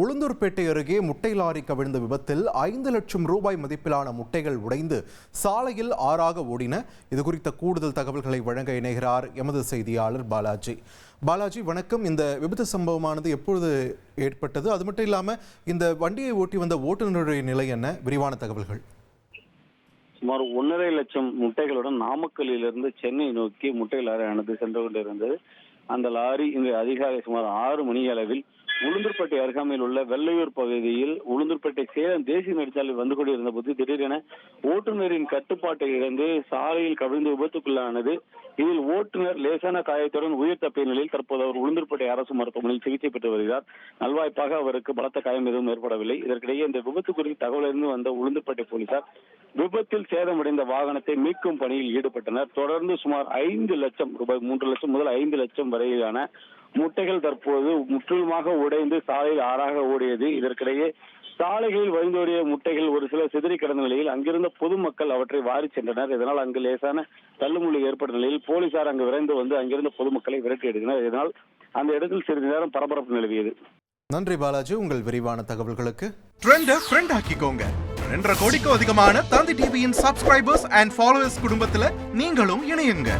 உளுந்தூர்பேட்டை அருகே முட்டை லாரி கவிழ்ந்த விபத்தில் ஐந்து லட்சம் ரூபாய் மதிப்பிலான முட்டைகள் உடைந்து சாலையில் ஆறாக ஓடின. இது குறித்த கூடுதல் தகவல்களை வழங்க இணைகிறார் எமது செய்தியாளர் பாலாஜி. பாலாஜி வணக்கம். இந்த விபத்து சம்பவமானது எப்பொழுது ஏற்பட்டது? அது மட்டும் இல்லாமல் இந்த வண்டியை ஓட்டி வந்த ஓட்டுநருடைய நிலை என்ன? விரிவான தகவல்கள். சுமார் ஒன்றரை லட்சம் முட்டைகளுடன் நாமக்கல்லிலிருந்து சென்னை நோக்கி முட்டை லாரி ஆனது சென்று கொண்டிருந்தது. அந்த லாரி இன்று அதிகாலை சுமார் ஆறு மணி அளவில் உளுந்தூர்பேட்டை அருகாமையில் உள்ள வெள்ளையூர் பகுதியில் உளுந்தூர்பேட்டை சேலம் தேசிய நெடுஞ்சாலை வந்து கொண்டிருந்த போது திடீரென ஓட்டுநரின் கட்டுப்பாட்டை இழந்து சாலையில் கவிழ்ந்து விபத்துக்குள்ளானது. இதில் ஓட்டுநர் லேசான காயத்துடன் உயிர் தப்பிய நிலையில் தற்போது அவர் உளுந்தூர்பேட்டை அரசு மருத்துவமனையில் சிகிச்சை பெற்று வருகிறார். நல்வாய்ப்பாக அவருக்கு பலத்த காயம் எதுவும் ஏற்படவில்லை. இதற்கிடையே இந்த விபத்து குறித்து தகவலிருந்து வந்த உளுந்தூர்பேட்டை போலீசார் விபத்தில் சேதமடைந்த வாகனத்தை மீட்கும் பணியில் ஈடுபட்டனர். தொடர்ந்து சுமார் ஐந்து லட்சம் ரூபாய் மூன்று லட்சம் முதல் ஐந்து லட்சம் வரையிலான முட்டைகள் தற்போது முற்றிலுமாக உடைந்து சாலையில் ஆறாக ஓடியது. இதற்கிடையே சாலைகளில் வழிந்தோடிய முட்டைகள் ஒரு சில சிதறி கிடந்த நிலையில் அங்கிருந்த பொதுமக்கள் அவற்றை வாரி சென்றனர். இதனால் அங்கு லேசான தள்ளுமுள்ளு ஏற்பட்ட நிலையில் போலீசார் அங்கு விரைந்து வந்து அங்கிருந்த பொதுமக்களை விரட்டி எடுத்தனர். இதனால் அந்த இடத்தில் சிறிது நேரம் பரபரப்பு நிலவியது. நன்றி பாலாஜி உங்கள் விரிவான தகவல்களுக்கு. ட்ரெண்ட ஃப்ரெண்ட் ஆக்கிக்கோங்க. ரெண்டரை கோடிக்கும் அதிகமான தந்தி டிவியின் சப்ஸ்கிரைபர்ஸ் அண்ட் ஃபாலோவர்ஸ் குடும்பத்துல நீங்களும் இணையுங்க.